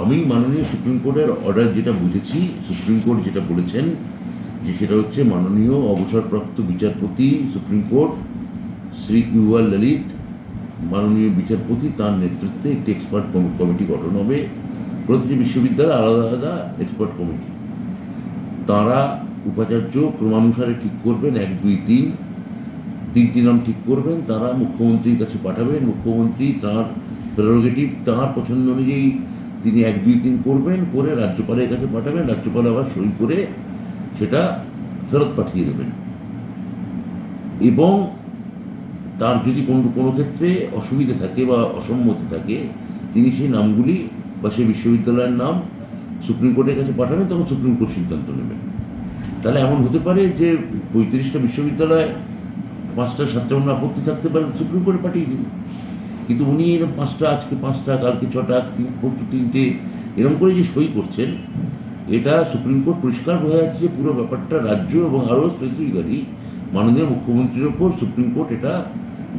আমি মাননীয় সুপ্রিম কোর্টের অর্ডার যেটা বুঝেছি, সুপ্রিম কোর্ট যেটা বলেছেন, যে সেটা হচ্ছে মাননীয় অবসরপ্রাপ্ত বিচারপতি, সুপ্রিম কোর্ট, শ্রী ইউয়াল ললিত, মাননীয় বিচারপতি, তার নেতৃত্বে একটি এক্সপার্ট কমিটি গঠন হবে। প্রতিটি বিশ্ববিদ্যালয়ে আলাদা আলাদা এক্সপার্ট কমিটি তারা উপাচার্য ক্রমানুসারে ঠিক করবেন, এক, দুই, তিন। তিনটি নাম ঠিক করবেন, তারা মুখ্যমন্ত্রীর কাছে পাঠাবেন। মুখ্যমন্ত্রী তার প্রেরোগেটিভ তার পছন্দ অনুযায়ী তিনি এক দুই তিন করবেন, করে রাজ্যপালের কাছে পাঠাবেন, রাজ্যপাল আবার সই করে সেটা ফেরত পাঠিয়ে দেবেন। এবং তার যদি কোনো কোনো ক্ষেত্রে অসুবিধা থাকে বা অসম্মতি থাকে, তিনি সেই নামগুলি বা সেই বিশ্ববিদ্যালয়ের নাম সুপ্রিম কোর্টের কাছে পাঠাবেন, তখন সুপ্রিম কোর্ট সিদ্ধান্ত নেবেন। তাহলে এমন হতে পারে যে পঁয়ত্রিশটা বিশ্ববিদ্যালয় পাঁচটা, সাতটা অন্য আপত্তি থাকতে পারে, সুপ্রিম কোর্টে পাঠিয়ে দিন। কিন্তু উনি এরকম পাঁচটা, আজকে পাঁচটা, কালকে ছটা, তিন, পরশু তিনটে এরকম করে যে সই করছেন, এটা সুপ্রিম কোর্ট পরিষ্কার বোঝা যাচ্ছে যে পুরো ব্যাপারটা রাজ্য এবং আরও স্পেসিফিক্যালি মাননীয় মুখ্যমন্ত্রীর ওপর সুপ্রিম কোর্ট এটা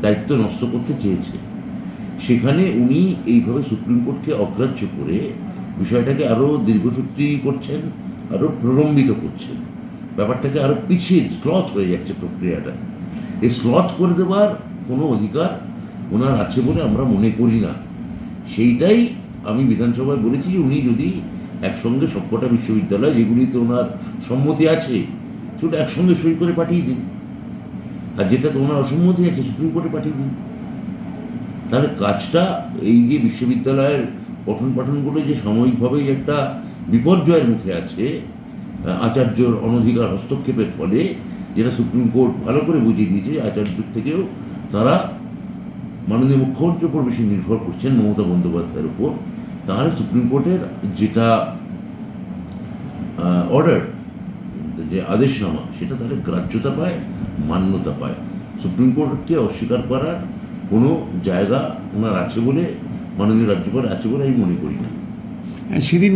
দায়িত্ব নষ্ট করতে চেয়েছে। সেখানে উনি এইভাবে সুপ্রিম কোর্টকে অগ্রাহ্য করে বিষয়টাকে আরও দীর্ঘসূত্রী করছেন, আরও প্রলম্বিত করছেন। ব্যাপারটাকে আরও পিছিয়ে স্লথ হয়ে যাচ্ছে প্রক্রিয়াটা। এই স্লথ করে দেওয়ার কোনো অধিকার ওনার আছে বলে আমরা মনে করি না। সেইটাই আমি বিধানসভায় বলেছি যে উনি যদি একসঙ্গে সবকটা বিশ্ববিদ্যালয় যেগুলিতে ওনার সম্মতি আছে সেটা একসঙ্গে সই করে পাঠিয়ে দিন। আর যেটা তো ওনার অসম্মতি আছে সুপ্রিম কোর্টে পাঠিয়ে দিন। তাহলে কাজটা এই যে বিশ্ববিদ্যালয়ের পঠন পাঠনগুলো যে সাময়িকভাবেই একটা বিপর্যয়ের মুখে আছে, আচার্যর অনধিকার হস্তক্ষেপের ফলে, যেটা সুপ্রিম কোর্ট ভালো করে বুঝিয়ে দিয়েছে আচার্য থেকেও তারা মাননীয় মুখ্যমন্ত্রীর উপর বেশি নির্ভর করছেন মমতা বন্দ্যোপাধ্যায়ের উপর। তাহলে সুপ্রিম কোর্টের যেটা অর্ডার যে আদেশনামা, সেটা তাহলে গ্রাহ্যতা পায়, মান্যতা পায়। সুপ্রিম কোর্টকে অস্বীকার করার কোনো জায়গা ওনার আছে বলে, মাননীয় রাজ্যপাল আছে বলে আমি মনে করি না। সেদিন